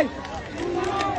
ভাই।